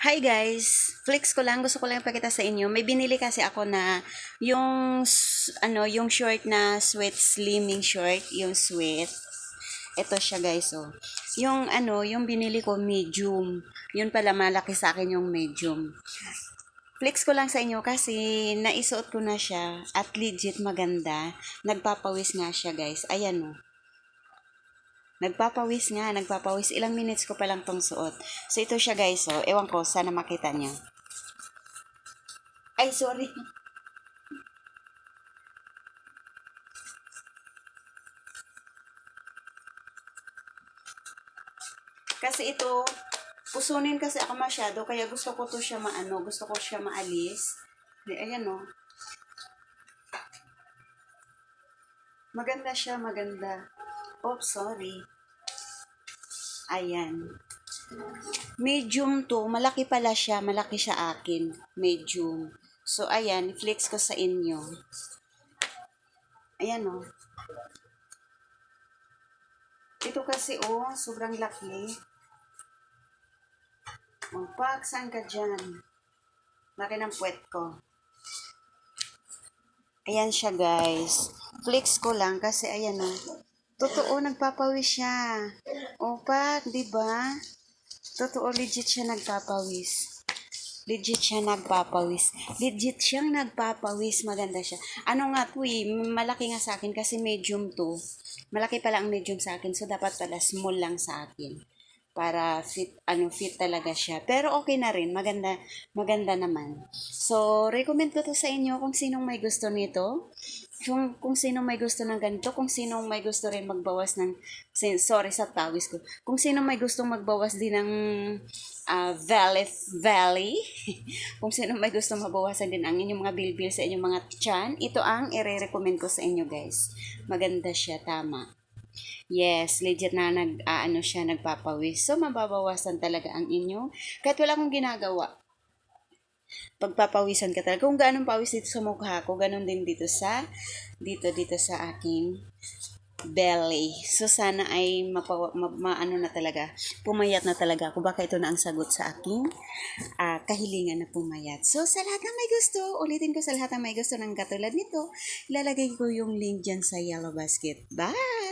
Hi guys! Flex ko lang, gusto ko lang ipakita sa inyo. May binili kasi ako na yung ano, yung short na sweat slimming short, yung sweat. Ito siya guys, oh. Yung ano, yung binili ko medium. Yun pala malaki sa akin yung medium. Flex ko lang sa inyo kasi naisuot ko na siya at legit maganda. Nagpapawis nga siya guys. Ayan oh. Nagpapawis nga, nagpapawis. Ilang minutes ko pa lang tong suot. So, ito siya guys, oh. Ewan ko, sana makita niyo. Ay, sorry. Kasi ito, pusunin kasi ako masyado, kaya gusto ko to siya maano, gusto ko siya maalis. Ayan oh. Maganda siya, maganda. Oops, sorry. Ayan. Medium to. Malaki pala siya. Malaki siya akin. Medium. So, ayan. Flex ko sa inyo. Ayan, oh. Ito kasi, oh. Sobrang laki. Oh, pak, saan ka dyan? Laki ng puwet ko. Ayan siya, guys. Flex ko lang kasi, ayan, oh. Totoo, nagpapawis siya. Opa, di ba? Totoo, legit siya nagpapawis. Legit siya nagpapawis. Legit siyang nagpapawis. Maganda siya. Ano nga po eh, malaki nga sa akin kasi medium to. Malaki pala ang medium sa akin. So, dapat pala small lang sa akin. Para fit, ano, fit talaga siya. Pero okay na rin. Maganda, maganda naman. So, recommend ko to sa inyo kung sinong may gusto nito kung, kung sino may gusto ng ganito, kung sino may gusto rin magbawas ng, sorry sa tawis ko, kung sino may gustong magbawas din ng ah, valley, valley, kung sino may gustong mabawasan din ang inyong mga bilbil sa inyong mga tiyan, ito ang ire-recommend ko sa inyo guys. Maganda siya, tama. Yes, legit na nag, ah, ano siya, nagpapawis. So, mababawasan talaga ang inyong, kahit wala akong ginagawa, pagpapawisan ka talaga. Kung gaano pawis dito sa mukha ko, ganun din dito sa, dito, dito sa aking belly. So, sana ay mapawa, ma, maano na talaga, pumayat na talaga ako. Baka ito na ang sagot sa aking ah, kahilingan na pumayat. So, sa lahat ng may gusto, ulitin ko sa lahat ng may gusto ng katulad nito, ilalagay ko yung link dyan sa yellow basket.